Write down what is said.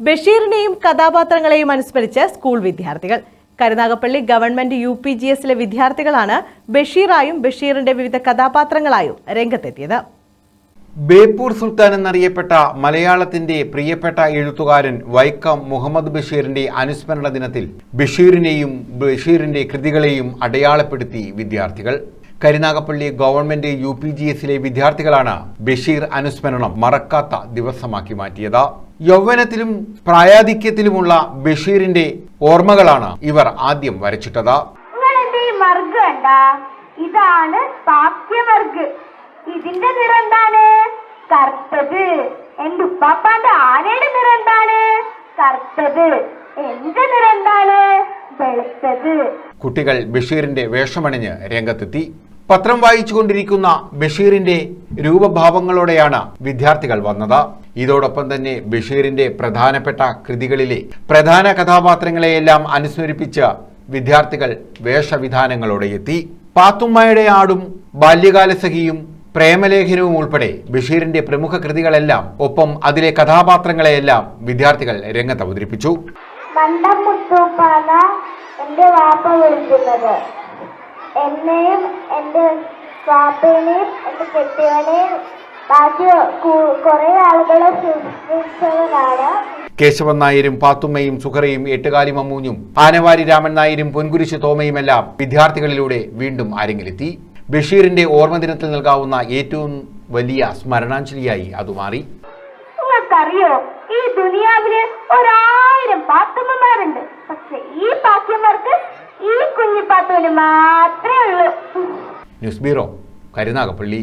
ബഷീറിനെയും കഥാപാത്രങ്ങളെയും അനുസ്മരിച്ച് സ്കൂൾ വിദ്യാർത്ഥികൾ. Karunagappally government U P G എസിലെ വിദ്യാർത്ഥികളാണ് ബഷീറായും ബഷീറിന്റെ വിവിധ കഥാപാത്രങ്ങളായും രംഗത്തെത്തിയത്. ബേപ്പൂർ സുൽത്താൻ എന്നറിയപ്പെട്ട മലയാളത്തിന്റെ പ്രിയപ്പെട്ട എഴുത്തുകാരൻ വൈക്കം മുഹമ്മദ് ബഷീറിന്റെ അനുസ്മരണ ദിനത്തിൽ ബഷീറിനെയും ബഷീറിന്റെ കൃതികളെയും അടയാളപ്പെടുത്തി വിദ്യാർത്ഥികൾ. Karunagappally government U P G എസിലെ വിദ്യാർത്ഥികളാണ് ബഷീർ അനുസ്മരണം മറക്കാത്ത ദിവസമാക്കി മാറ്റിയത്. യൗവനത്തിലും പ്രായാധിക്യത്തിലുമുള്ള ബഷീറിന്റെ ഓർമ്മകളാണ് ഇവർ ആദ്യം വരച്ചിട്ടത്. നിങ്ങളെന്റെ മർഗ് കണ്ട? ഇതാണ് പാക്യമർഗ് ഇതിന്റെ നിറം എന്താണ് കറുത്തത്. എന്റെ ഉപ്പാപ്പാന്റെ ആനയുടെ നിറം എന്താണ് കറുത്തത്. എന്റെ നിറം എന്താണ് വെളുത്തത്. കുട്ടികൾ ബഷീറിന്റെ വേഷമണിഞ്ഞ് രംഗത്തെത്തി. പത്രം വായിച്ചുകൊണ്ടിരിക്കുന്ന ബഷീറിന്റെ രൂപഭാവങ്ങളോടെയാണ് വിദ്യാർത്ഥികൾ വന്നത്. ഇതോടൊപ്പം തന്നെ ബഷീറിന്റെ പ്രധാനപ്പെട്ട കൃതികളിലെ പ്രധാന കഥാപാത്രങ്ങളെയെല്ലാം അനുസ്മരിപ്പിച്ച് വിദ്യാർത്ഥികൾ വേഷവിധാനങ്ങളോടെ എത്തി. പാത്തുമ്മയുടെ ആടും ബാല്യകാലസഖിയും പ്രേമലേഖനവും ഉൾപ്പെടെ ബഷീറിന്റെ പ്രമുഖ കൃതികളെല്ലാം ഒപ്പം അതിലെ കഥാപാത്രങ്ങളെയെല്ലാം വിദ്യാർത്ഥികൾ രംഗത്ത് അവതരിപ്പിച്ചു. വാപ്പ വിളിക്കുന്നത്. എന്നെയും എന്റെ വാപ്പേനെയും എന്റെ കെട്ടിയവനെയും ബാക്കി കുറെ ആളുകളെ സൃഷ്ടിച്ചവനാണ് കേശവൻ നായരും പാത്തുമ്മയും സുഖറയും എട്ടുകാലി മമ്മൂഞ്ഞും ആനവാരി രാമൻ നായരും പൊൻകുരിശ് തോമയുമെല്ലാം വിദ്യാർത്ഥികളിലൂടെ വീണ്ടും അരങ്ങിലെത്തി. ബഷീറിന്റെ ഓർമ്മദിനത്തിൽ നൽകാവുന്ന ഏറ്റവും വലിയ സ്മരണാഞ്ജലിയായി അത് മാറി. നിങ്ങൾക്കറിയോ ഈ ദുനിയാവിൽ ഒരായിരം പാത്തുമ്മമാരുണ്ട്. പക്ഷെ ഈ പാത്യന്മാർക്ക് ഈ കുഞ്ഞിപ്പാത്തൂന് മാത്രമേ ഉള്ളൂ. News bureau Karunagappally.